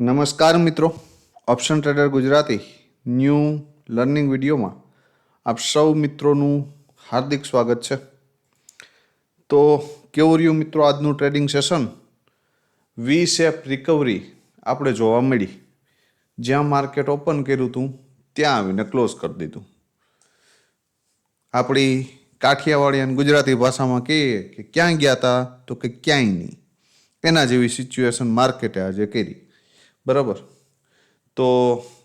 નમસ્કાર મિત્રો. Option trader Gujarati new learning વિડીયોમાં આપ સૌ મિત્રોનું હાર્દિક સ્વાગત છે. તો કેવું રહ્યું મિત્રો આજનું trading session? V shape recovery આપણે જોવા મળી. જ્યાં માર્કેટ ઓપન કર્યું હતું, ત્યાં આવીને ક્લોઝ કરી દીધું. આપણી કાઠિયાવાડી અને ગુજરાતી ભાષામાં કહીએ કે ક્યાં ગયા હતા તો કે ક્યાંય નહીં. એના જેવી સિચ્યુએશન માર્કેટે આજે કરી. બરાબર? તો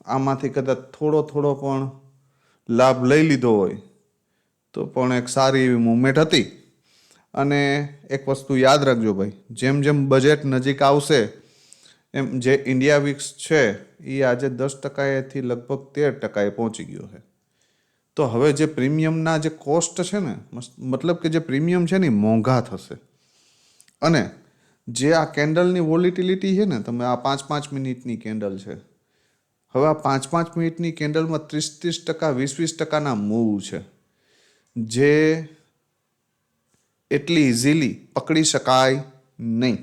આમાંથી કદાચ થોડો થોડો પણ લાભ લઈ લીધો હોય, તો પણ એક સારી એવી મુમેન્ટ હતી. અને એક વસ્તુ યાદ રાખજો ભાઈ, જેમ જેમ બજેટ નજીક આવશે, એમ જે ઇન્ડિયા વીક્સ છે એ આજે દસ ટકાએથી લગભગ તેર ટકાએ પહોંચી ગયો છે. તો હવે જે પ્રીમિયમના જે કોસ્ટ છે ને મતલબ કે જે પ્રીમિયમ છે ને એ મોંઘા થશે. અને જે આ કેન્ડલની વોલિટિલિટી છે ને, તમે આ પાંચ પાંચ મિનિટની કેન્ડલ છે. હવે આ પાંચ પાંચ મિનિટની કેન્ડલમાં ત્રીસ ત્રીસ ટકા, વીસ વીસ ટકાના મૂવ છે. જે એટલી ઇઝીલી પકડી શકાય નહીં.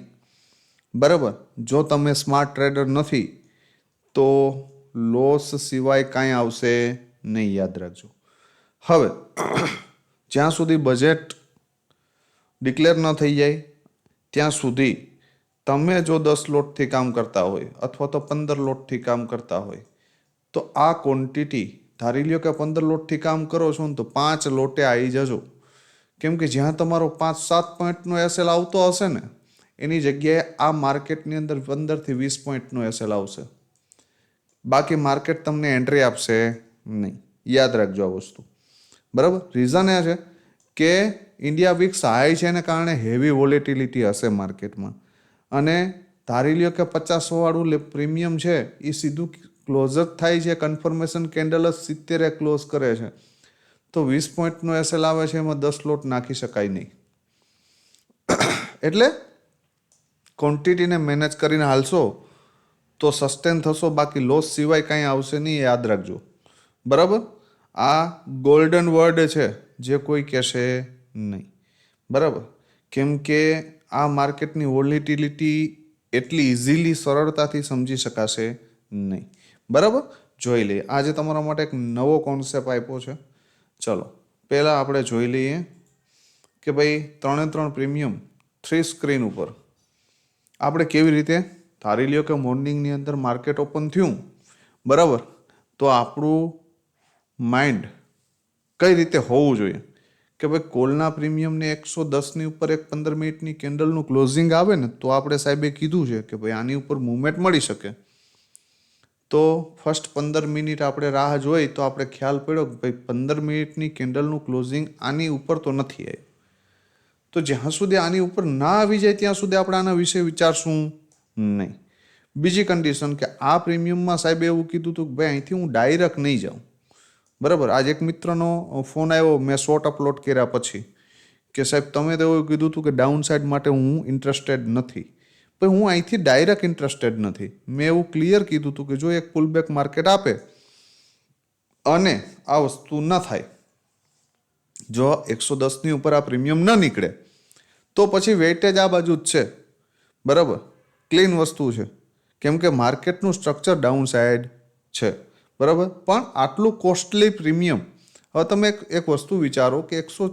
બરાબર? જો તમે સ્માર્ટ ટ્રેડર નથી, તો લોસ સિવાય કાંઈ આવશે નહીં, યાદ રાખજો. હવે, જ્યાં સુધી બજેટ ડિક્લેર ન થઈ જાય ત્યાં સુધી તમે જો દસ લોટથી કામ કરતા હોય અથવા તો પંદર લોટથી કામ કરતા હોય, તો આ ક્વોન્ટિટી ધારી લ્યો કે પંદર લોટથી કામ કરો છો ને તો પાંચ લોટે આવી જજો. કેમ કે જ્યાં તમારો પાંચ સાત પોઈન્ટનો એસએલ આવતો હશે ને, એની જગ્યાએ આ માર્કેટની અંદર પંદરથી વીસ પોઈન્ટનો એસએલ આવશે. બાકી માર્કેટ તમને એન્ટ્રી આપશે નહીં. યાદ રાખજો આ વસ્તુ. બરાબર? રીઝન એ છે કે ઇન્ડિયા વીક્સ હાઈ છે એને કારણે હેવી વોલેટિલિટી હશે માર્કેટમાં. અને ધારી લ્યો કે પચાસ વાળું લે પ્રીમિયમ છે એ સીધું ક્લોઝ જ થાય છે. કન્ફર્મેશન કેન્ડલ જ સિત્તેરે ક્લોઝ કરે છે. તો વીસ પોઈન્ટનો એસએલ આવે છે, એમાં દસ લોટ નાખી શકાય નહીં. એટલે ક્વોન્ટિટીને મેનેજ કરીને હાલશો, તો સસ્ટેન થશો. બાકી લોસ સિવાય કાંઈ આવશે નહીં યાદ રાખજો. બરાબર? આ ગોલ્ડન વર્ડ છે, જે કોઈ કહેશે નહીં. બરાબર? કેમ કે આ માર્કેટની વોલિટિલિટી એટલી ઇઝીલી સરળતાથી સમજી શકાશે નહીં. બરાબર? જોઈ લઈએ. આજે તમારા માટે એક નવો કોન્સેપ્ટ આપ્યો છે. ચલો, પહેલાં આપણે જોઈ લઈએ કે ભાઈ ત્રણે ત્રણ પ્રીમિયમ થ્રી સ્ક્રીન ઉપર. આપણે કેવી રીતે? ધારી લ્યો કે મોર્નિંગની અંદર માર્કેટ ઓપન થયું. બરાબર? તો આપણું માઇન્ડ કઈ રીતે હોવું જોઈએ? કે ભાઈ કોલના પ્રીમિયમને એકસો દસની ઉપર એક પંદર મિનિટની કેન્ડલનું ક્લોઝિંગ આવે ને તો આપણે સાહેબે કીધું છે કે ભાઈ આની ઉપર મૂવમેન્ટ મળી શકે. તો ફર્સ્ટ પંદર મિનિટ આપણે રાહ જોઈ તો આપણે ખ્યાલ પડ્યો કે ભાઈ પંદર મિનિટની કેન્ડલનું ક્લોઝિંગ આની ઉપર તો નથી આવ્યું તો જ્યાં સુધી આની ઉપર ના આવી જાય ત્યાં સુધી આપણે આના વિશે વિચારશું નહીં. બીજી કન્ડિશન કે આ પ્રીમિયમમાં સાહેબે એવું કીધું હતું કે ભાઈ અહીંથી હું ડાયરેક્ટ નહીં જાઉં. બરાબર? આજ એક મિત્રનો ફોન આવ્યો, મેં શોર્ટ અપલોડ કર્યા પછી. કે સાહેબ, તમે તો એવું કીધું હતું કે ડાઉન સાઇડ માટે હું ઇન્ટરેસ્ટેડ નથી. પણ હું અહીંથી ડાયરેક્ટ ઇન્ટરેસ્ટેડ નથી. મેં એવું ક્લિયર કીધું હતું કે જો એક પુલબેક માર્કેટ આપે અને આ વસ્તુ ન થાય, જો એકસો દસની ઉપર આ પ્રીમિયમ ન નીકળે, તો પછી વેઇટેજ આ બાજુ જ છે. બરાબર? ક્લીન વસ્તુ છે. કેમ કે માર્કેટનું સ્ટ્રક્ચર ડાઉન સાઇડ છે. બરાબર? પણ આટલું કોસ્ટલી પ્રીમિયમ હવે તમે એક એક વસ્તુ વિચારો કે એકસો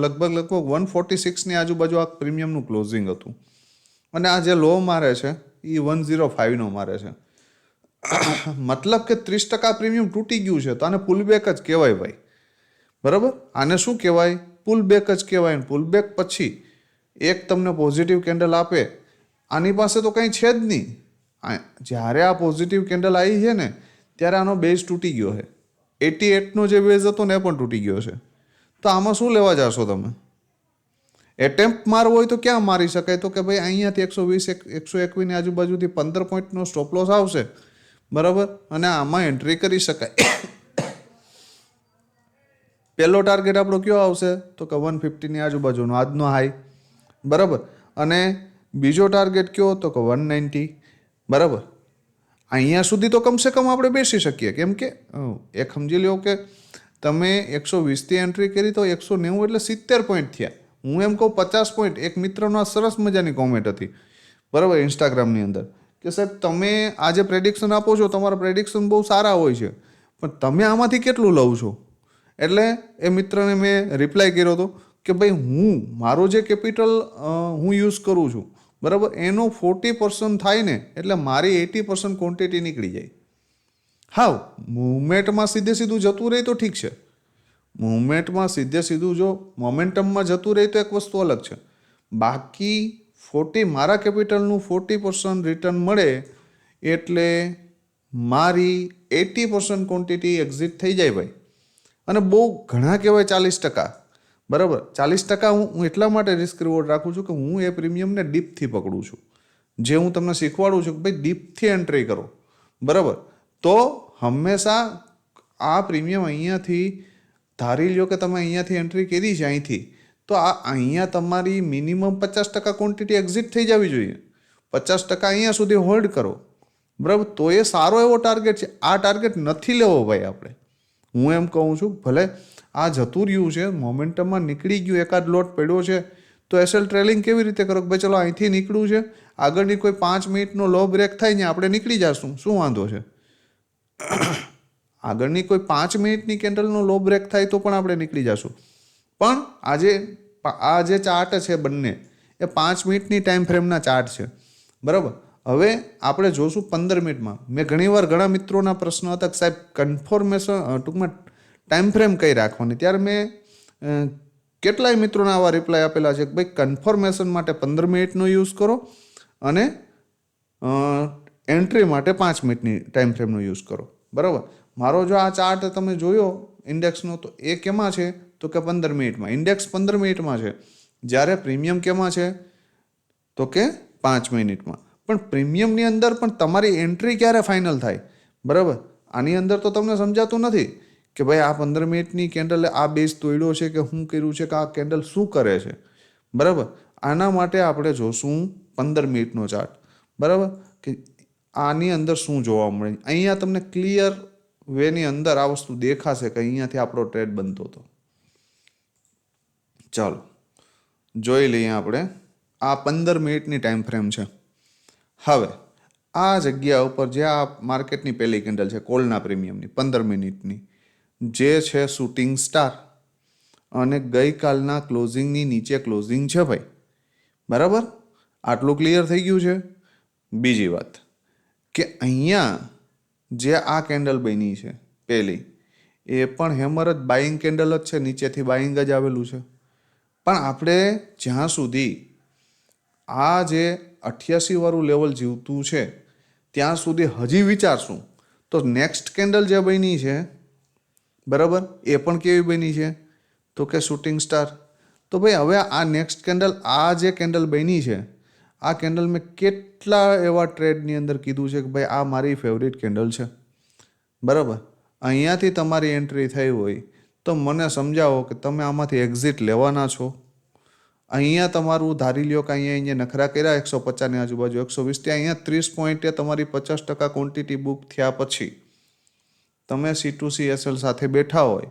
લગભગ લગભગ વન ફોર્ટી સિક્સની આજુબાજુ આ પ્રીમિયમનું ક્લોઝિંગ હતું. અને આ જે લો મારે છે એ વન ઝીરો ફાઇવનો મારે છે. મતલબ કે ત્રીસ ટકા પ્રીમિયમ તૂટી ગયું છે, તો આને પુલબેક જ કહેવાય ભાઈ. બરાબર? આને શું કહેવાય? પુલ બેક જ કહેવાય. ને પુલ બેક પછી એક તમને પોઝિટિવ કેન્ડલ આપે. આની પાસે તો કંઈ છે જ નહીં. જ્યારે આ પોઝિટિવ કેન્ડલ આવી છે ને ત્યારે આનો બેઝ તૂટી ગયો છે. એટી એટનો જે બેઝ હતો ને પણ તૂટી ગયો છે. તો આમાં શું લેવા જશો તમે? એટેમ્પ મારવો હોય તો ક્યાં મારી શકાય? તો કે ભાઈ અહીંયાથી એકસો વીસ એકસો એકવીસની આજુબાજુથી પંદર પોઈન્ટનો સ્ટોપલોસ આવશે. બરાબર? અને આમાં એન્ટ્રી કરી શકાય. પહેલો ટાર્ગેટ આપણો કયો આવશે? તો કે વન ફિફ્ટીની આજુબાજુનો, આજનો હાઈ બરાબર? અને બીજો ટાર્ગેટ કયો? તો કે વન નાઇન્ટી બરાબર? અહીંયા સુધી તો કમસે કમ આપણે બેસી શકીએ. કેમ કે એક સમજી લ્યો કે તમે એકસો વીસથી એન્ટ્રી કરી તો એકસો નેવું એટલે સિત્તેર પોઈન્ટ થયા. હું એમ કહું પચાસ પોઈન્ટ એક મિત્રનો આ સરસ મજાની કોમેન્ટ હતી. બરાબર ઇન્સ્ટાગ્રામની અંદર. કે સાહેબ, તમે આ જે પ્રેડિક્શન આપો છો, તમારા પ્રેડિક્શન બહુ સારા હોય છે. પણ તમે આમાંથી કેટલું લઉં છો? એટલે એ મિત્રને મેં રિપ્લાય કર્યો હતો કે ભાઈ, હું, મારો જે કેપિટલ હું યુઝ કરું છું બરાબર? એનું ફોર્ટી પર્સન્ટ થાય ને, એટલે મારી એટી પર્સન્ટ ક્વોન્ટિટી નીકળી જાય. હા મુવમેન્ટમાં સીધે સીધું જતું રહે તો ઠીક છે. મુવમેન્ટમાં સીધે સીધું જો મોમેન્ટમમાં જતું રહે તો એક વસ્તુ અલગ છે. બાકી ફોર્ટી મારા કેપિટલનું ફોર્ટી પર્સન્ટ રિટર્ન મળે એટલે મારી એટી પર્સન્ટ ક્વોન્ટિટી એક્ઝિટ થઈ જાય ભાઈ. અને બહુ ઘણા કહેવાય ચાલીસ ટકા. બરાબર? ચાલીસ ટકા હું હું એટલા માટે રિસ્ક રિવોર્ડ રાખું છું કે હું એ પ્રીમિયમને ડીપથી પકડું છું. જે હું તમને શીખવાડું છું કે ભાઈ ડીપથી એન્ટ્રી કરો. બરાબર? તો હંમેશા આ પ્રીમિયમ અહીંયાથી ધારી લ્યો કે તમે અહીંયાથી એન્ટ્રી કરી છે અહીંથી. તો આ અહીંયા તમારી મિનિમમ પચાસ ટકા ક્વોન્ટિટી એક્ઝિટ થઈ જવી જોઈએ. પચાસ ટકા અહીંયા સુધી હોલ્ડ કરો. બરાબર? તો એ સારો એવો ટાર્ગેટ છે. આ ટાર્ગેટ નથી લેવો ભાઈ આપણે. હું એમ કહું છું, ભલે આ જતું રહ્યું છે મોમેન્ટમમાં નીકળી ગયું, એકાદ લોટ પડ્યો છે. તો એસએલ ટ્રેલિંગ કેવી રીતે કરો? ભાઈ ચલો અહીંથી નીકળ્યું છે, આગળની કોઈ પાંચ મિનિટનો લો બ્રેક થાય ને આપણે નીકળી જશું, શું વાંધો છે? આગળની કોઈ પાંચ મિનિટની કેન્ડલનો લો બ્રેક થાય તો પણ આપણે નીકળી જશું. પણ આજે આ જે ચાર્ટ છે બંને, એ પાંચ મિનિટની ટાઈમ ફ્રેમના ચાર્ટ છે. બરાબર? હવે આપણે જોશું પંદર મિનિટમાં. મેં ઘણીવાર ઘણા મિત્રોના પ્રશ્નો હતા સાહેબ કન્ફર્મેશન ટૂંકમાં ટાઈમ ફ્રેમ કઈ રાખવાની? ત્યારે મેં કેટલાય મિત્રોના આવા રિપ્લાય આપેલા છે કે ભાઈ કન્ફર્મેશન માટે પંદર મિનિટનો યુઝ કરો અને એન્ટ્રી માટે પાંચ મિનિટની ટાઈમ ફ્રેમનો યુઝ કરો. બરાબર? મારો જો આ ચાર્ટ તમે જોયો ઇન્ડેક્સનો તો એ કેમાં છે? તો કે પંદર મિનિટમાં. ઇન્ડેક્સ પંદર મિનિટમાં છે. જ્યારે પ્રીમિયમ કેમાં છે? તો કે પાંચ મિનિટમાં. પણ પ્રીમિયમની અંદર પણ તમારી એન્ટ્રી ક્યારે ફાઇનલ થાય? બરાબર? આની અંદર તો તમને સમજાતું નથી. કે ભાઈ, આ પંદર મિનિટની કેન્ડલે આ બેઝ તોડ્યો છે કે શું કર્યું છે કે આ કેન્ડલ શું કરે છે? બરાબર? આના માટે આપણે જોશું પંદર મિનિટનો ચાર્ટ બરાબર? કે આની અંદર શું જોવા મળે? અહીંયા તમને ક્લિયર વેની અંદર આ વસ્તુ દેખાશે કે અહીંયાથી આપણો ટ્રેડ બનતો હતો. ચાલો, જોઈ લઈએ આપણે. આ પંદર મિનિટની ટાઈમ ફ્રેમ છે. હવે, આ જગ્યા ઉપર જે આ માર્કેટની પહેલી કેન્ડલ છે, કોલના પ્રીમિયમની પંદર મિનિટની. જે છે શૂટિંગ સ્ટાર. અને ગઈકાલના ક્લોઝિંગની નીચે ક્લોઝિંગ છે ભાઈ. બરાબર? આટલું ક્લિયર થઈ ગયું છે? બીજી વાત, કે અહીંયા જે આ કેન્ડલ બની છે પહેલી એ પણ હેમર જ બાઇંગ કેન્ડલ જ છે, નીચેથી બાઇંગ જ આવેલું છે. પણ આપણે જ્યાં સુધી આ જે અઠ્યાસી વાળું લેવલ જીવતું છે, ત્યાં સુધી હજી વિચારશું, તો નેક્સ્ટ કેન્ડલ જે બની છે બરાબર? એ પણ કેવી બની છે? તો કે શૂટિંગ સ્ટાર તો ભાઈ, હવે આ નેક્સ્ટ કેન્ડલ આ જે કેન્ડલ બની છે, આ કેન્ડલ મેં કેટલા એવા ટ્રેડની અંદર કીધું છે કે ભાઈ, આ મારી ફેવરિટ કેન્ડલ છે. બરાબર? અહીંયાથી તમારી એન્ટ્રી થઈ હોય તો મને સમજાવો કે તમે આમાંથી એક્ઝિટ લેવાના છો. અહીંયા તમારું ધારી લ્યો કે અહીંયા અહીંયા નખરા કર્યા, એકસો પચાસની આજુબાજુ, એકસો વીસ ત્યાં અહીંયા ત્રીસ પોઈન્ટે તમારી પચાસ ટકા ક્વોન્ટિટી બુક થયા પછી. તમે સી ટુ સી એસએલ સાથે બેઠા હોય,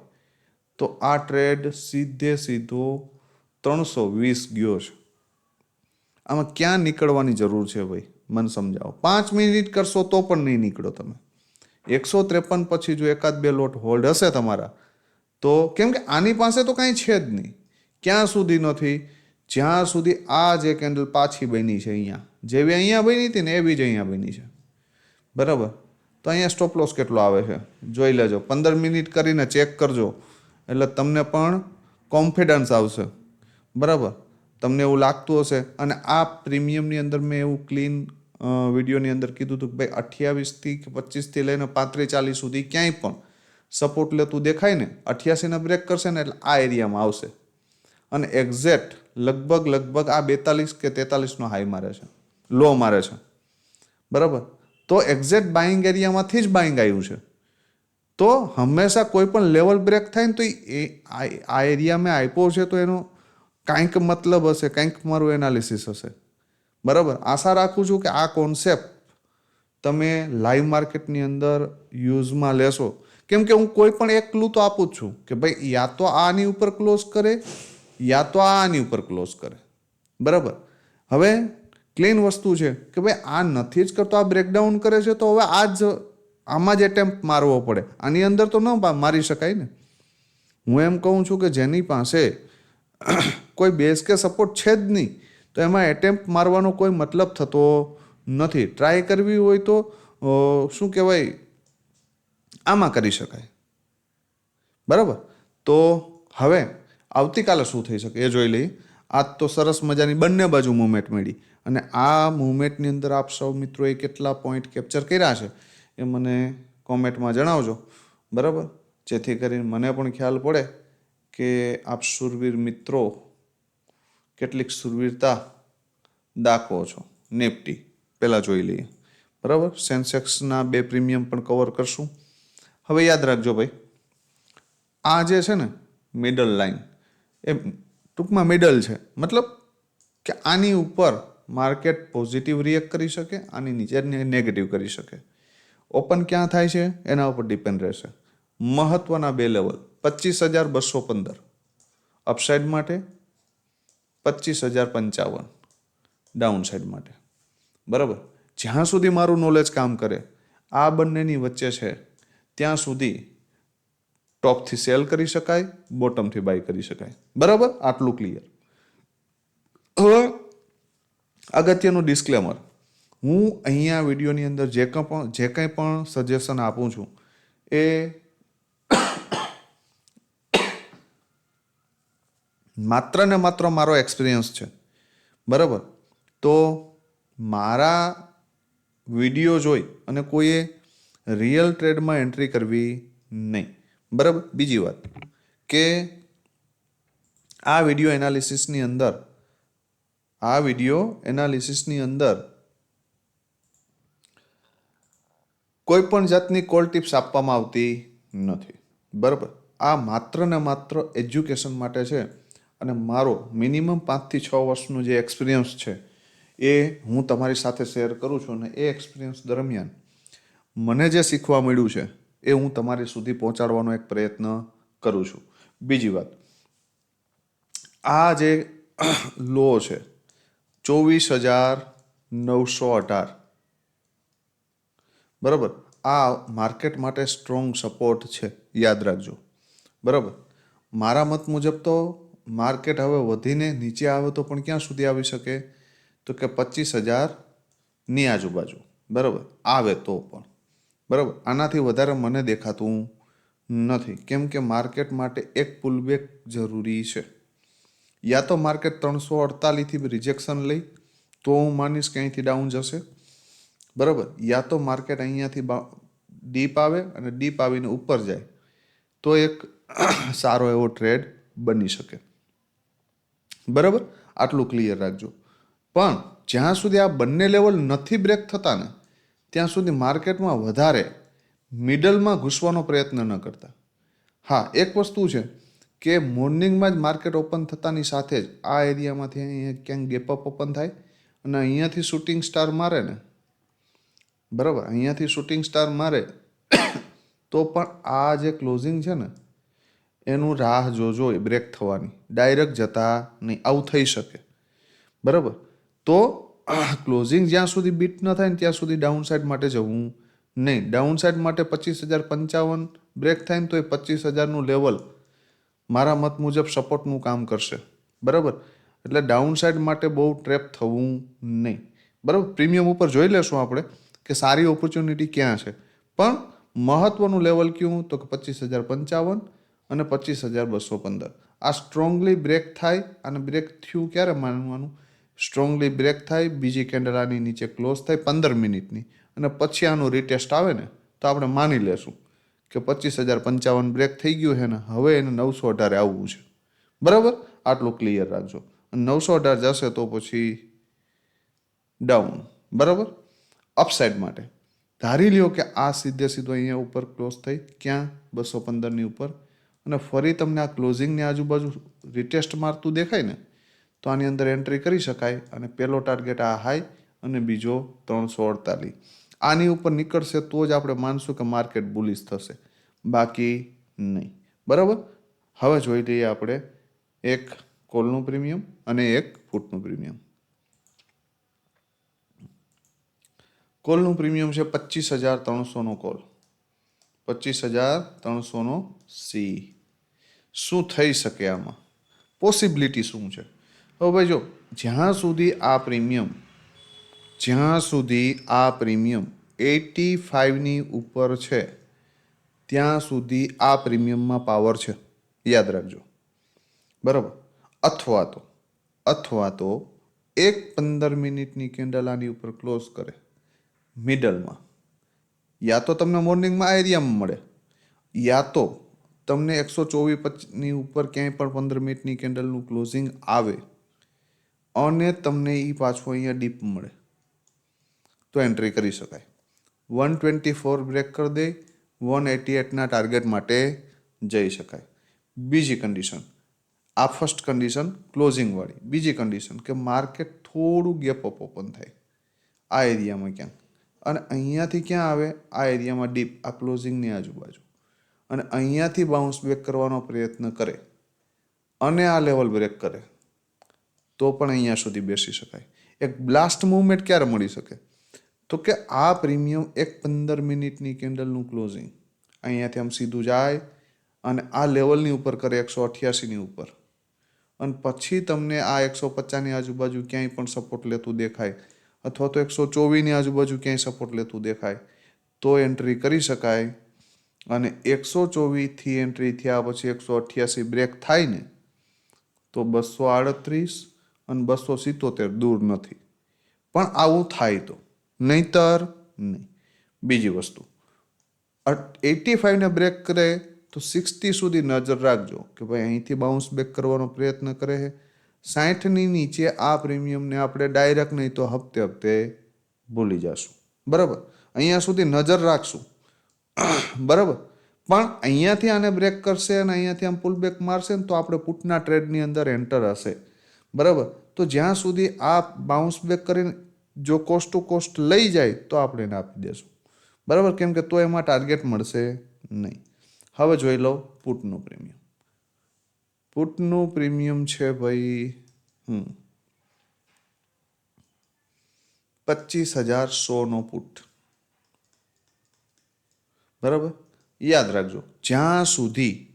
તો આ ટ્રેડ સીધે સીધો ત્રણસો વીસ ગયો છે. આમાં ક્યાં નીકળવાની જરૂર છે ભાઈ? મને સમજાવો. પાંચ મિનિટ કરશો તો પણ નહીં નીકળો તમે. એકસો ત્રેપન પછી જો એકાદ બે લોટ હોલ્ડ હશે તમારા, તો કેમ કે આની પાસે તો કાંઈ છે જ નહીં. ક્યાં સુધી નથી? જ્યાં સુધી આ જે કેન્ડલ પાછી બની છે અહીંયા. જેવી અહીંયા બની હતી ને એવી જ અહીંયા બની છે. બરાબર? તો અહીંયા સ્ટોપ લોસ કેટલો આવે છે? જોઈ લેજો. પંદર મિનિટ કરીને ચેક કરજો. એટલે તમને પણ કોન્ફિડન્સ આવશે. બરાબર? તમને એવું લાગતું હશે. અને આ પ્રીમિયમની અંદર મેં એવું ક્લીન વિડીયોની અંદર કીધું હતું કે ભાઈ અઠ્યાવીસથી કે પચીસથી લઈને પાંત્રીસ ચાલીસ સુધી ક્યાંય પણ સપોર્ટ લેતું દેખાય ને અઠ્યાસીને બ્રેક કરશે ને એટલે આ એરિયામાં આવશે. અને એક્ઝેક્ટ લગભગ લગભગ આ બેતાલીસ કે તેતાલીસનો હાઈ મારે છે. લો મારે છે. બરાબર? તો એક્ઝેક્ટ બાઇંગ એરિયામાંથી જ બાઇંગ આવ્યું છે. તો હંમેશા કોઈ પણ લેવલ બ્રેક થાય ને તો એ આ એરિયા મેં આપ્યો છે તો એનો કાંઈક મતલબ હશે, કાંઈક મારું એનાલિસિસ હશે. બરાબર? આશા રાખું છું કે આ કોન્સેપ્ટ તમે લાઈવ માર્કેટની અંદર યુઝમાં લેશો. કેમ કે હું કોઈ પણ એક ક્લુ તો આપું જ છું કે ભાઈ, યા તો આની ઉપર ક્લોઝ કરે, યા તો આની ઉપર ક્લોઝ કરે. બરાબર? હવે ક્લીન વસ્તુ છે કે ભાઈ આ નથી જ કરતો, આ બ્રેકડાઉન કરે છે, તો હવે આ જ આમાં જ એટેમ્પ મારવો પડે. આની અંદર તો ન મારી શકાય ને. હું એમ કહું છું કે જેની પાસે કોઈ બેઝ કે સપોર્ટ છે જ નહીં, તો એમાં એટેમ્પ મારવાનો કોઈ મતલબ થતો નથી. ટ્રાય કરવી હોય તો શું કહેવાય? આમાં કરી શકાય. બરાબર? તો હવે આવતીકાલે શું થઈ શકે એ જોઈ લઈએ. આજ તો સરસ મજાની બંને બાજુ મુમેન્ટ મળી. અને આ મુવમેન્ટની અંદર આપ સૌ મિત્રોએ કેટલા પોઈન્ટ કેપ્ચર કર્યા છે એ મને કોમેન્ટમાં જણાવજો. બરાબર? જેથી કરીને મને પણ ખ્યાલ પડે કે આપ સુરવીર મિત્રો કેટલીક સુરવીરતા દાખવો છો. નિફ્ટી પહેલાં જોઈ લઈએ. બરાબર? સેન્સેક્સના બે પ્રીમિયમ પણ કવર કરશું. હવે યાદ રાખજો ભાઈ. આ જે છે ને મિડલ લાઈન એ ટૂંકમાં મિડલ છે. મતલબ કે આની ઉપર માર્કેટ પોઝિટિવ રિએક્ટ કરી શકે આની નીચે નેગેટિવ કરી શકે. ઓપન ક્યાં થાય છે? એના ઉપર ડિપેન્ડ રહેશે. મહત્વના બે લેવલ પચીસ હજાર બસો પંદર. અપસાઇડ માટે પચીસ હજાર પંચાવન. ડાઉન સાઈડ માટે. બરાબર? જ્યાં સુધી મારું નોલેજ કામ કરે, આ બંનેની વચ્ચે છે, ત્યાં સુધી ટોપથી સેલ કરી શકાય બોટમથી બાય કરી શકાય. બરાબર? આટલું ક્લિયર હવે અગત્યનું ડિસ્ક્લેમર હું અહીંયા વિડીયોની અંદર જે કંઈ પણ, જે કંઈ પણ સજેશન આપું છું, એ માત્ર ને માત્ર મારો એક્સપિરિયન્સ છે. બરાબર? તો મારા વીડિયો જોઈ અને કોઈએ રિયલ ટ્રેડમાં એન્ટ્રી કરવી નહીં. બરાબર? બીજી વાત કે આ વીડિયો એનાલિસિસની અંદર આ વીડિયો એનાલિસિસની અંદર કોઈ પણ જાતની કોલ ટિપ્સ આપવામાં આવતી નથી. બરાબર? આ માત્ર ને માત્ર એજ્યુકેશન માટે છે અને મારો મિનિમમ પાંચથી છ વર્ષનો જે એક્સપિરિયન્સ છે એ હું તમારી સાથે શેર કરું છું અને એ એક્સપિરિયન્સ દરમિયાન મને જે શીખવા મળ્યું છે એ હું તમારી સુધી પહોંચાડવાનો એક પ્રયત્ન કરું છું. બીજી વાત. આ જે લો છે ચોવીસ હજાર નવસો અઢાર. બરાબર? આ માર્કેટ માટે સ્ટ્રોંગ સપોર્ટ છે, યાદ રાખજો. બરાબર? મારા મત મુજબ તો માર્કેટ હવે વધીને નીચે આવે તો પણ ક્યાં સુધી આવી શકે? તો કે પચીસ હજારની આજુબાજુ. બરાબર? આવે તો પણ. બરાબર? આનાથી વધારે મને દેખાતું નથી. કેમ કે માર્કેટ માટે એક પુલબેક જરૂરી છે. યા તો માર્કેટ ત્રણસો અડતાલીસથી રિજેક્શન લઈ, તો હું માનીશ કે અહીંથી ડાઉન જશે. બરાબર? યા તો માર્કેટ અહીંયાથી ડીપ આવે અને ડીપ આવીને ઉપર જાય. તો એક સારો એવો ટ્રેડ બની શકે. બરાબર? આટલું ક્લિયર રાખજો. પણ જ્યાં સુધી આ બંને લેવલ નથી બ્રેક થતા ને, ત્યાં સુધી માર્કેટમાં વધારે મિડલમાં ઘૂસવાનો પ્રયત્ન ન કરતા. હા, એક વસ્તુ છે. કે મોર્નિંગમાં જ માર્કેટ ઓપન થતાની સાથે જ આ એરિયામાંથી અહીંયા ક્યાંક ગેપ અપ ઓપન થાય અને અહીંયાથી શૂટિંગ સ્ટાર મારે ને. બરાબર, અહીંયાથી શૂટિંગ સ્ટાર મારે તો પણ આ જે ક્લોઝિંગ છે ને, એનું રાહ જોજો એ બ્રેક થવાની. ડાયરેક્ટ જતા નહીં, આવું થઈ શકે. બરાબર? તો ક્લોઝિંગ જ્યાં સુધી બીટ ન થાય ને ત્યાં સુધી ડાઉન સાઇડ માટે જવું નહીં. ડાઉન સાઇડ માટે પચીસ હજાર પંચાવન બ્રેક થાય ને તો એ પચીસ હજારનું લેવલ મારા મત મુજબ સપોર્ટનું કામ કરશે. બરાબર? એટલે ડાઉન સાઇડ માટે બહુ ટ્રેપ થવું નહીં. બરાબર? પ્રીમિયમ ઉપર જોઈ લેશું આપણે કે સારી ઓપોર્ચ્યુનિટી ક્યાં છે. પણ મહત્ત્વનું લેવલ કયું? તો કે પચીસ હજાર પંચાવન અને પચીસ હજાર બસો પંદર. આ સ્ટ્રોંગલી બ્રેક થાય અને બ્રેક થયું ક્યારે માનવાનું? સ્ટ્રોંગલી બ્રેક થાય, બીજી કેન્ડલ આની નીચે ક્લોઝ થાય પંદર મિનિટની. અને પછી આનું રિટેસ્ટ આવે ને, તો આપણે માની લેશું. કે પચીસ હજાર પંચાવન બ્રેક થઈ ગયું છે ને, હવે એને નવસો અઢારે આવવું છે. બરાબર? આટલું ક્લિયર રાખજો. નવસો અઢાર જશે તો પછી ડાઉન બરાબર? અપસાઇડ માટે. ધારી લ્યો કે આ સીધે સીધો અહીંયા ઉપર ક્લોઝ થઈ, ક્યાં? બસો પંદરની ઉપર. અને ફરી તમને આ ક્લોઝિંગની આજુબાજુ રિટેસ્ટ મારતું દેખાય ને, તો આની અંદર એન્ટ્રી કરી શકાય. અને પહેલો ટાર્ગેટ આ હાઈ અને બીજો ત્રણસો અડતાલીસ. આની ઉપર નીકળશે તો જ આપણે માનશું કે માર્કેટ બુલિશ થશે. બાકી નહીં. બરાબર? હવે જોઈ લઈએ આપણે એક કોલનું પ્રીમિયમ અને એક ફૂટનું પ્રીમિયમ. કોલનું પ્રીમિયમ છે પચીસ હજાર ત્રણસોનો કોલ. પચીસ હજાર ત્રણસોનો સી. શું થઈ શકે આમાં? પોસિબિલિટી શું છે? હવે ભાઈ જો, જ્યાં સુધી આ પ્રીમિયમ જ્યાં સુધી આ પ્રીમિયમ એટી ફાઇવની ઉપર છે, ત્યાં સુધી આ પ્રીમિયમમાં પાવર છે. યાદ રાખજો. બરાબર? અથવા તો અથવા તો એક પંદર મિનિટની કેન્ડલ આની ઉપર ક્લોઝ કરે, મિડલમાં. યા તો તમને મોર્નિંગમાં આ એરિયામાં મળે. યા તો તમને એકસો ચોવીસ પચની ઉપર ક્યાંય પણ પંદર મિનિટની કેન્ડલનું ક્લોઝિંગ આવે અને તમને એ પાછું અહીંયા ડીપ મળે. તો એન્ટ્રી કરી શકાય. વન ટ્વેન્ટી ફોર બ્રેક કરી દે વન એટી એટના ટાર્ગેટ માટે જઈ શકાય. બીજી કન્ડિશન આ ફર્સ્ટ કન્ડિશન ક્લોઝિંગવાળી બીજી કન્ડિશન કે માર્કેટ થોડું ગેપ અપ ઓપન થાય. આ એરિયામાં ક્યાંક અને અહીંયાથી ક્યાં આવે? આ એરિયામાં ડીપ આ ક્લોઝિંગની આજુબાજુ. અને અહીંયાથી બાઉન્સ બેક કરવાનો પ્રયત્ન કરે. અને આ લેવલ બ્રેક કરે. તો પણ અહીંયા સુધી બેસી શકાય. એક બ્લાસ્ટ મૂવમેન્ટ ક્યારે મળી શકે? તો કે આ પ્રીમિયમ એક પંદર મિનિટની કેન્ડલનું ક્લોઝિંગ. અહીંયાથી આમ સીધું જાય અને આ લેવલની ઉપર કરે એકસો અઠ્યાસીની ઉપર. અને પછી તમને આ એકસો પચાસની આજુબાજુ ક્યાંય પણ સપોર્ટ લેતું દેખાય અથવા તો એકસો ચોવીસની આજુબાજુ ક્યાંય સપોર્ટ લેતું દેખાય, તો એન્ટ્રી કરી શકાય. અને એકસો ચોવીસથી એન્ટ્રી થયા પછી એકસો અઠ્યાસી બ્રેક થાય ને, તો બસો આડત્રીસ અને બસો સિત્તોતેર દૂર નથી. પણ આવું થાય તો. નહીતર નહીં. બીજી વસ્તુ એટી ફાઈવને બ્રેક કરે તો સિક્સટી સુધી નજર રાખજો કે ભાઈ અહીંથી બાઉન્સ બેક કરવાનો પ્રયત્ન કરે છે. સાઠની નીચે આ પ્રીમિયમને આપણે ડાયરેક્ટ નહીં તો હપ્તે હપ્તે ભૂલી જશું. બરાબર? અહીંયા સુધી નજર રાખશું. બરાબર? પણ અહીંયાથી આને બ્રેક કરશે અને અહીંયાથી આમ પુલ બેક મારશે ને તો આપણે પુટના ટ્રેડની અંદર એન્ટર હશે. બરાબર? તો જ્યાં સુધી આ બાઉન્સ બેક કરીને જો કોસ્ટ ટુ કોસ્ટ લઈ જાય તો આપણે એને આપી દેશું. બરાબર? કેમ કે તો એમાં ટાર્ગેટ મળશે નહીં. હવે જોઈ લો પુટનું પ્રીમિયમ પુટનું પ્રીમિયમ છે ભાઈ, હમ, પચીસ હજાર સોનો પુટ. બરાબર? યાદ રાખજો, જ્યાં સુધી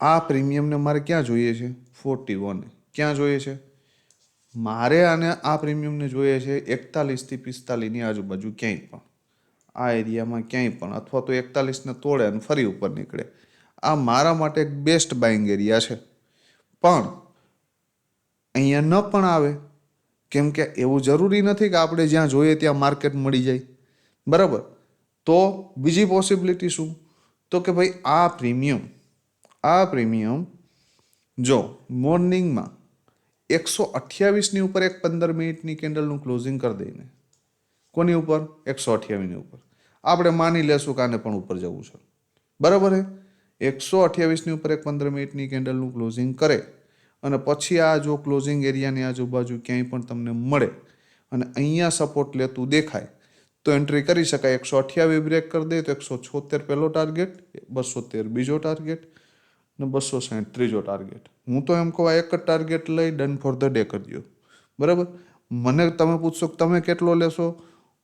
આ પ્રીમિયમને મારે ક્યાં જોઈએ છે? ફોર્ટી વન ક્યાં જોઈએ છે? મારે આને આ પ્રીમિયમને જોઈએ છે એકતાલીસથી પિસ્તાલીસની આજુબાજુ ક્યાંય પણ. આ એરિયામાં ક્યાંય પણ, અથવા તો એકતાલીસને તોડે અને ફરી ઉપર નીકળે. આ મારા માટે એક બેસ્ટ બાઇંગ એરિયા છે. પણ અહીંયા ન પણ આવે. કેમ કે એવું જરૂરી નથી કે આપણે જ્યાં જોઈએ ત્યાં માર્કેટ મળી જાય. બરાબર? તો બીજી પોસિબિલિટી શું? તો કે ભાઈ આ પ્રીમિયમ આ પ્રીમિયમ જો મોર્નિંગમાં એકસો અઠ્યાવીસની ઉપર એક પંદર મિનિટની કેન્ડલનું ક્લોઝિંગ કરી દઈને. કોની ઉપર? એકસો અઠ્યાવીસની ઉપર. આપણે માની લેશું કે આને પણ ઉપર જવું છે. બરાબર હે? એકસો અઠ્યાવીસની ઉપર એક પંદર મિનિટની કેન્ડલનું ક્લોઝિંગ કરે અને પછી આ જો ક્લોઝિંગ એરિયાની આજુબાજુ ક્યાંય પણ તમને મળે અને અહીંયા સપોર્ટ લેતું દેખાય, તો એન્ટ્રી કરી શકાય. એકસો અઠ્યાવીસ બ્રેક કરી દે તો એકસો છોતેર પહેલો ટાર્ગેટ, બસો તેર બીજો ટાર્ગેટ ને બસો સાઠ ત્રીજો ટાર્ગેટ હું તો એમ કહું એક જ ટાર્ગેટ લઈ ડન ફોર ધ ડે કરી દો બરાબર? મને તમે પૂછશો કે તમે કેટલો લેશો?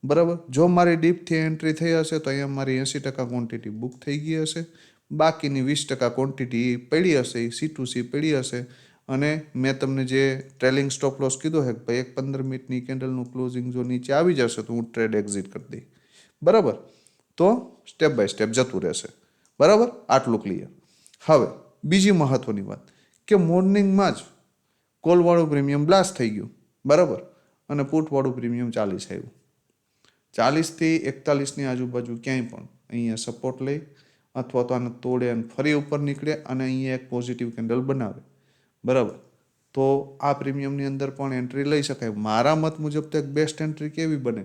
બરાબર? જો મારી ડીપથી એન્ટ્રી થઈ હશે, તો અહીંયા મારી એંસી ટકા ક્વોન્ટિટી બુક થઈ ગઈ હશે. બાકીની વીસ ટકા ક્વોન્ટિટી પડી હશે સી ટુ સી પડી હશે. અને મેં તમને જે ટ્રેલિંગ સ્ટોપ લોસ કીધો હે ભાઈ, એક પંદર મિનિટની કેન્ડલનું ક્લોઝિંગ જો નીચે આવી જશે, તો હું ટ્રેડ એક્ઝિટ કરી દઈ બરાબર? તો સ્ટેપ બાય સ્ટેપ જતું રહેશે. બરાબર? આટલું ક્લિયર હવે, બીજી મહત્વની વાત કે મોર્નિંગમાં જ કોલવાળું પ્રીમિયમ બ્લાસ્ટ થઈ ગયું, બરાબર? અને પુટવાળું પ્રીમિયમ ચાલીસ આવ્યું. ચાલીસથી એકતાલીસની આજુબાજુ ક્યાંય પણ અહીંયા સપોર્ટ લઈ અથવા તો આને તોડે અને ફરી ઉપર નીકળે અને અહીંયા એક પોઝિટિવ કેન્ડલ બનાવે, બરાબર? તો આ પ્રીમિયમની અંદર પણ એન્ટ્રી લઈ શકાય. મારા મત મુજબ તો એક બેસ્ટ એન્ટ્રી કેવી બને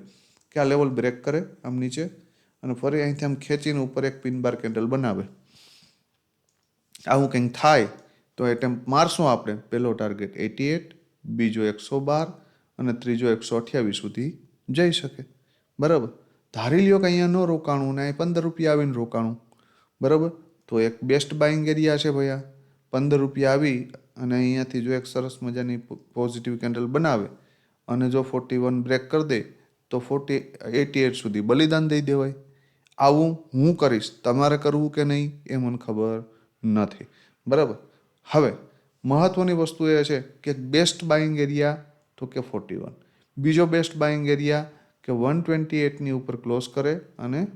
કે આ લેવલ બ્રેક કરે આમ નીચે અને ફરી અહીંથી આમ ખેંચીને ઉપર એક પિન બાર કેન્ડલ બનાવે. આવું કંઈક થાય, તો એટેમ્પ મારશું આપણે. પહેલો ટાર્ગેટ એટી એટ, બીજો એકસો બાર અને ત્રીજો એકસો અઠ્યાવીસ સુધી જઈ શકે. બરાબર? ધારી લ્યો કે અહીંયા ન રોકાણું ને અહીં પંદર રૂપિયા આવીને રોકાણું. બરાબર? તો એક બેસ્ટ બાઇંગ એરિયા છે ભૈયા. પંદર રૂપિયા આવી અને અહીંયાથી જો એક સરસ મજાની પોઝિટિવ કેન્ડલ બનાવે અને જો ફોર્ટી વન બ્રેક કરી દે, તો ફોર્ટી એટી એટ સુધી બલિદાન દઈ દેવાય. આવું હું કરીશ. તમારે કરવું કે નહીં એ મને ખબર નથી. બરાબર? હવે, મહત્વની વસ્તુ એ છે કે બેસ્ટ બાઇંગ એરિયા તો કે ફોર્ટી વન બીજો બેસ્ટ બાઇંગ એરિયા કે વન ટ્વેન્ટી એટની ઉપર ક્લોઝ કરે અને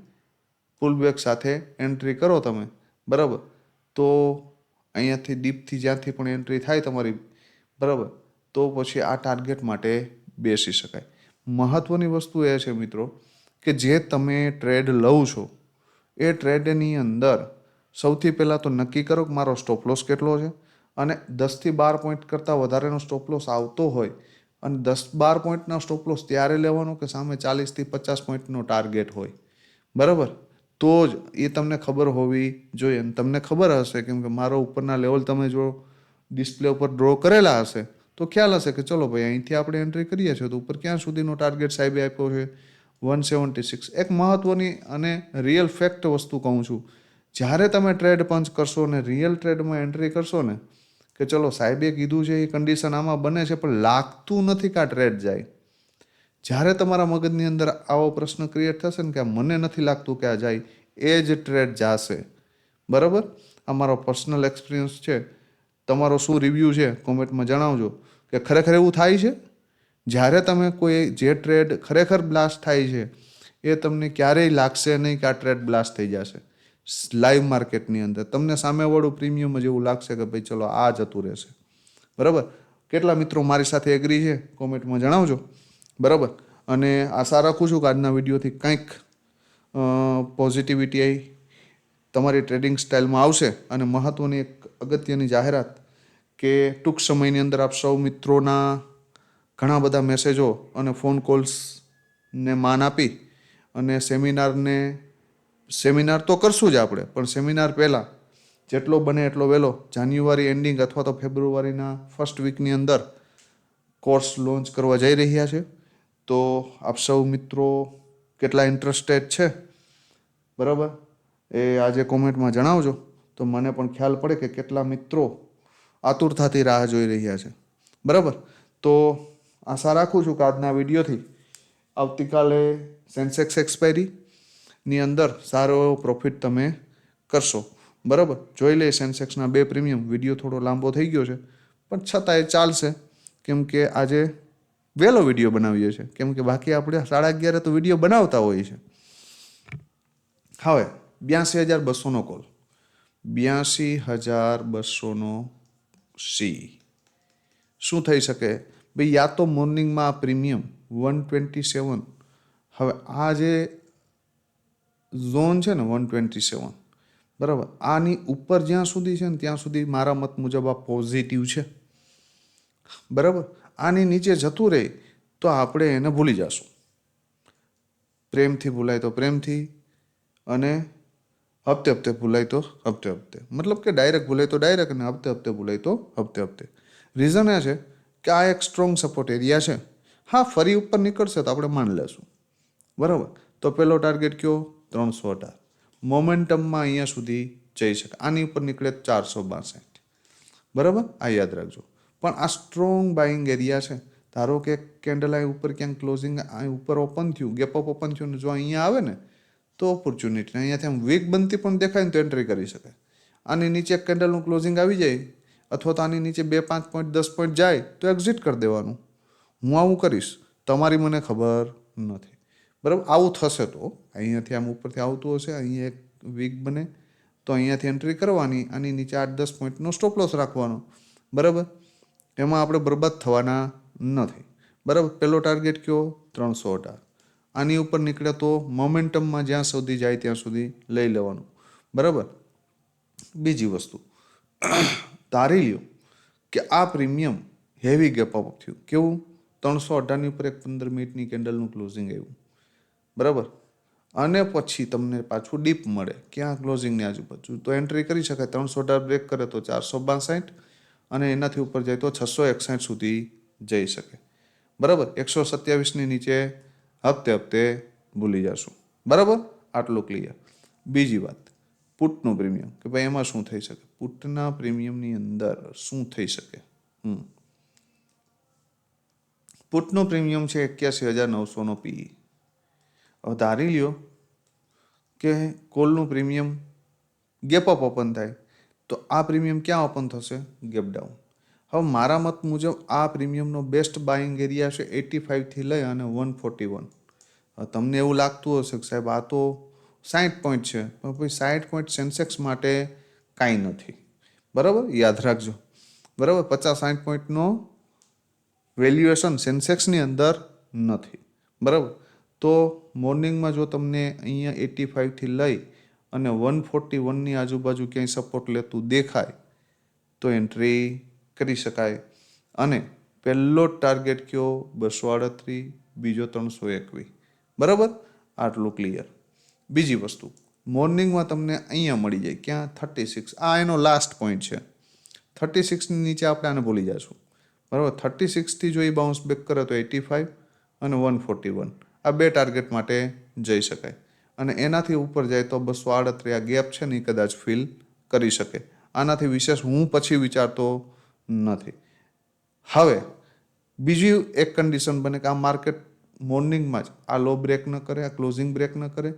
પુલબેક સાથે એન્ટ્રી કરો તમે. બરાબર? તો અહીંયાથી ડીપથી જ્યાંથી પણ એન્ટ્રી થાય તમારી. બરાબર? તો પછી આ ટાર્ગેટ માટે બેસી શકાય. મહત્વની વસ્તુ એ છે મિત્રો કે જે તમે ટ્રેડ લઉં છો, એ ટ્રેડની અંદર સૌથી પહેલાં તો નક્કી કરો કે મારો સ્ટોપ લોસ કેટલો છે અને દસથી બાર પોઈન્ટ કરતાં વધારેનો સ્ટોપ લોસ આવતો હોય અને દસ બાર પોઈન્ટના સ્ટોપ લોસ ત્યારે લેવાનો કે સામે ચાલીસથી પચાસ પોઈન્ટનો ટાર્ગેટ હોય. બરાબર? તો જ એ તમને ખબર હોવી જોઈએ તમને ખબર હશે કેમ કે મારો ઉપરના લેવલ તમે જો ડિસ્પ્લે ઉપર ડ્રો કરેલા હશે તો ખ્યાલ હશે કે ચલો ભાઈ અહીંથી આપણે એન્ટ્રી કરીએ છીએ તો ઉપર ક્યાં સુધીનો ટાર્ગેટ સાહેબે આપ્યો છે? વન સેવન્ટી સિક્સ એક મહત્ત્વની અને રિયલ ફેક્ટ વસ્તુ કહું છું. જ્યારે તમે ટ્રેડ પંચ કરશો ને રિયલ ટ્રેડમાં એન્ટ્રી કરશો ને, કે ચલો સાહેબે કીધું છે એ કન્ડિશન આમાં બને છે, પણ લાગતું નથી કે આ ટ્રેડ જાય. જ્યારે તમારા મગજની અંદર આવો પ્રશ્ન ક્રિએટ થશે ને કે મને નથી લાગતું કે આ જાય, એ જ ટ્રેડ જાશે. બરાબર? આ મારો પર્સનલ એક્સપિરિયન્સ છે. તમારો શું રિવ્યૂ છે કોમેન્ટમાં જણાવજો. કે ખરેખર એવું થાય છે? જ્યારે તમે કોઈ જે ટ્રેડ ખરેખર બ્લાસ્ટ થાય છે, એ તમને ક્યારેય લાગશે નહીં કે આ ટ્રેડ બ્લાસ્ટ થઈ જશે. લાઈવ માર્કેટની અંદર. તમને સામેવાળું પ્રીમિયમ જ એવું લાગશે કે ભાઈ ચલો આ જતું રહેશે. બરાબર? કેટલા મિત્રો મારી સાથે એગ્રી છે? કોમેન્ટમાં જણાવજો. બરાબર? અને આશા રાખું છું કે આજના વિડીયોથી કંઈક પોઝિટિવિટી આવી તમારી ટ્રેડિંગ સ્ટાઇલમાં આવશે. અને મહત્ત્વની એક અગત્યની જાહેરાત કે ટૂંક સમયની અંદર આપ સૌ મિત્રોના ઘણા બધા મેસેજો અને ફોન કોલ્સને માન આપી અને સેમિનારને સેમિનાર તો કરશું જ આપણે, પણ સેમિનાર પહેલાં, જેટલો બને એટલો વહેલો. જાન્યુઆરી એન્ડિંગ અથવા તો ફેબ્રુઆરીના ફર્સ્ટ વીકની અંદર કોર્સ લોન્ચ કરવા જઈ રહ્યા છે. તો આપ સૌ મિત્રો કેટલા ઇન્ટરેસ્ટેડ છે? બરાબર? એ આજે કોમેન્ટમાં જણાવજો. તો મને પણ ખ્યાલ પડે કે કેટલા મિત્રો આતુરતાથી રાહ જોઈ રહ્યા છે. બરાબર? તો આશા રાખું છું કે આજના વિડીયોથી આવતીકાલે સેન્સેક્સ એક્સપાયરી ની અંદર સારો એવો પ્રોફિટ તમે કરશો. બરાબર? જોઈ લે સેન્સેક્સના બે પ્રીમિયમ વીડિયો થોડો લાંબો થઈ ગયો છે. પણ છતાં એ ચાલશે. કેમ કે આજે વહેલો વીડિયો બનાવીએ છીએ. કેમ કે બાકી આપણે સાડા અગિયારે તો વીડિયો બનાવતા હોઈએ છીએ. હવે બ્યાસી હજાર બસોનો કોલ બ્યાસી હજાર બસોનો સી શું થઈ શકે? ભાઈ યા તો મોર્નિંગમાં આ પ્રીમિયમ વન ટ્વેન્ટી સેવન હવે આ જે ઝોન છે ને વન ટ્વેન્ટી સેવન. બરાબર? આની ઉપર જ્યાં સુધી છે ને ત્યાં સુધી મારા મત મુજબ આ પોઝિટિવ છે. બરાબર? આની નીચે જતું રહે તો આપણે એને ભૂલી જશું. પ્રેમથી ભૂલાય તો પ્રેમથી અને હપ્તે હપ્તે ભૂલાય તો હપ્તે હપ્તે. મતલબ કે ડાયરેક્ટ ભૂલાય તો ડાયરેક્ટ અને હપ્તે હપ્તે ભૂલાય તો હપ્તે હપ્તે. રીઝન એ છે કે આ એક સ્ટ્રોંગ સપોર્ટ એરિયા છે. હા, ફરી ઉપર નીકળશે તો આપણે માની લેશું. બરાબર? તો પેલો ટાર્ગેટ કયો? ત્રણસો અઢાર. મોમેન્ટમમાં અહીંયા સુધી જઈ શકે. આની ઉપર નીકળે ચારસો બાસઠ. બરાબર? આ યાદ રાખજો. પણ આ સ્ટ્રોંગ બાઇંગ એરિયા છે. ધારો કે કેન્ડલ આ ઉપર ક્યાંક ક્લોઝિંગ આ ઉપર ઓપન થયું ગેપ અપ ઓપન થયું ને જો અહીંયા આવે ને, તો ઓપોર્ચ્યુનિટી અહીંયાથી આમ વીક બનતી પણ દેખાય ને તો એન્ટ્રી કરી શકે. આની નીચે કેન્ડલનું ક્લોઝિંગ આવી જાય, અથવા તો આની નીચે બે, પાંચ પોઈન્ટ દસ પોઈન્ટ જાય, તો એક્ઝિટ કરી દેવાનું. હું આવું કરીશ. તમારી મને ખબર નથી. બરાબર? આવું થશે તો, અહીંયાથી આમ ઉપરથી આવતું હશે અહીંયા એક વીક બને, તો અહીંયાથી એન્ટ્રી કરવાની આની નીચે આઠ દસ પોઈન્ટનો સ્ટોપ લોસ રાખવાનો. બરાબર? એમાં આપણે બરબાદ થવાના નથી. બરાબર? પહેલો ટાર્ગેટ કયો? ત્રણસો અઢાર. આની ઉપર નીકળે તો મોમેન્ટમમાં જ્યાં સુધી જાય ત્યાં સુધી લઈ લેવાનું. બરાબર? બીજી વસ્તુ. ધારી લ્યો કે આ પ્રીમિયમ હેવી ગેપ અપ થયું. કેવું? ત્રણસો અઢારની ઉપર એક પંદર મિનિટની કેન્ડલનું ક્લોઝિંગ આવ્યું. બરાબર? અને પછી તમને પાછું ડીપ મળે. ક્યાં ક્લોઝિંગની આજુબાજુ? તો એન્ટ્રી કરી શકાય. ત્રણસો અઢાર બ્રેક કરે તો ચારસો બાસઠ અને એનાથી ઉપર જાય તો છસો એકસાઠ સુધી જઈ શકે. બરાબર? એકસો સત્યાવીસની નીચે હપ્તે હપ્તે ભૂલી જશું. બરાબર? આટલું ક્લિયર બીજી વાત. પુટનું પ્રીમિયમ. કે ભાઈ એમાં શું થઈ શકે? પુટના પ્રીમિયમની અંદર શું થઈ શકે? હમ. પુટનું પ્રીમિયમ છે એક્યાસી હજાર નવસોનો પી હવે ધારી લ્યો કે કોલનું પ્રીમિયમ ગેપ અપ ઓપન થાય, તો આ પ્રીમિયમ ક્યાં ઓપન થશે? Gap down. હવે મારા મત મુજબ આ પ્રીમિયમનો બેસ્ટ બાઇંગ એરિયા છે એટી ફાઇવથી લઈ અને વન ફોર્ટી વન. તમને એવું લાગતું હશે કે સાહેબ આ તો સાઠ પોઈન્ટ છે, પણ ભાઈ સાઠ પોઈન્ટ સેન્સેક્સ માટે કાંઈ નથી. બરાબર? યાદ રાખજો. બરાબર? પચાસ સાઠ પોઈન્ટનો વેલ્યુએશન સેન્સેક્સની અંદર નથી. બરાબર? તો મોર્નિંગમાં જો તમને અહીંયા એટી ફાઇવથી લઈ અને વન ફોર્ટી વનની આજુબાજુ ક્યાંય સપોર્ટ લેતું દેખાય, તો એન્ટ્રી કરી શકાય. અને પહેલો ટાર્ગેટ કયો? બસો આડત્રીસ બીજો ત્રણસો એકવીસ. બરાબર? આટલું ક્લિયર બીજી વસ્તુ મોર્નિંગમાં તમને અહીંયા મળી જાય. ક્યાં? થર્ટી સિક્સ આ એનો લાસ્ટ પોઈન્ટ છે. થર્ટી સિક્સની નીચે આપણે આને ભૂલી જઈશું બરાબર? થર્ટી સિક્સથી જો એ બાઉન્સ બેક કરે તો એટી ફાઇવ અને વન ફોર્ટી વન આ બે ટાર્ગેટ માટે જઈ શકાય. અને એનાથી ઉપર જાય તો બસો આડત્રી આ ગેપ છે ને એ કદાચ ફિલ કરી શકે. આનાથી વિશેષ હું પછી વિચારતો નથી. હવે, બીજી એક કન્ડિશન બને કે આ માર્કેટ મોર્નિંગમાં જ આ લો બ્રેક ન કરે, આ ક્લોઝિંગ બ્રેક ન કરે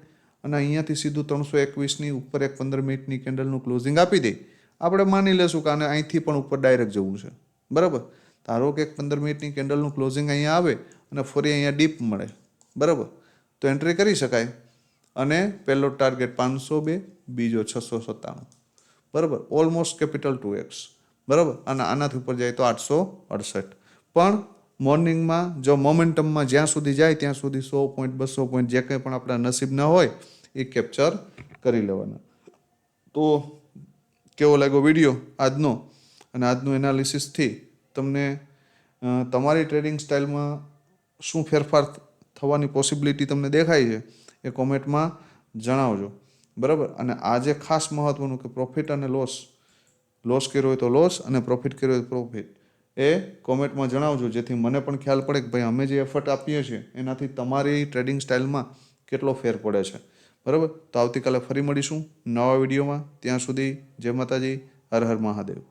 અને અહીંયાથી સીધું ત્રણસો એકવીસની ઉપર એક પંદર મિનિટની કેન્ડલનું ક્લોઝિંગ આપી દે. આપણે માની લેશું કે આને અહીંથી પણ ઉપર ડાયરેક્ટ જવું છે. બરાબર? ધારો કે એક પંદર મિનિટની કેન્ડલનું ક્લોઝિંગ અહીંયા આવે અને ફરી અહીંયા ડીપ મળે. બરાબર? તો એન્ટ્રી કરી શકાય. અને પહેલો ટાર્ગેટ પાંચસો બે, બીજો છસો સત્તાણું. બરાબર? ઓલમોસ્ટ કેપિટલ ટુ એક્સ બરાબર? અને આનાથી ઉપર જાય તો આઠસો અડસઠ. પણ મોર્નિંગમાં જો મોમેન્ટમમાં જ્યાં સુધી જાય, ત્યાં સુધી સો પોઈન્ટ બસો પોઈન્ટ જે કંઈ પણ આપણા નસીબના હોય, એ કેપ્ચર કરી લેવાના. તો કેવો લાગ્યો વીડિયો આજનો? અને આજનું એનાલિસિસથી તમને તમારી ટ્રેડિંગ સ્ટાઇલમાં શું ફેરફાર થવાની પોસિબિલિટી તમને દેખાય છે, એ કોમેન્ટમાં જણાવજો. બરાબર? અને આજે ખાસ મહત્વનું કે પ્રોફિટ અને લોસ લોસ કર્યો હોય તો લોસ અને પ્રોફિટ કર્યો હોય તો પ્રોફિટ એ કોમેન્ટમાં જણાવજો, જેથી મને પણ ખ્યાલ પડે કે ભાઈ અમે જે એફર્ટ આપીએ છીએ, એનાથી તમારી ટ્રેડિંગ સ્ટાઇલમાં કેટલો ફેર પડે છે. બરાબર? તો આવતીકાલે ફરી મળીશું નવા વિડીયોમાં. ત્યાં સુધી જય માતાજી, હર હર મહાદેવ.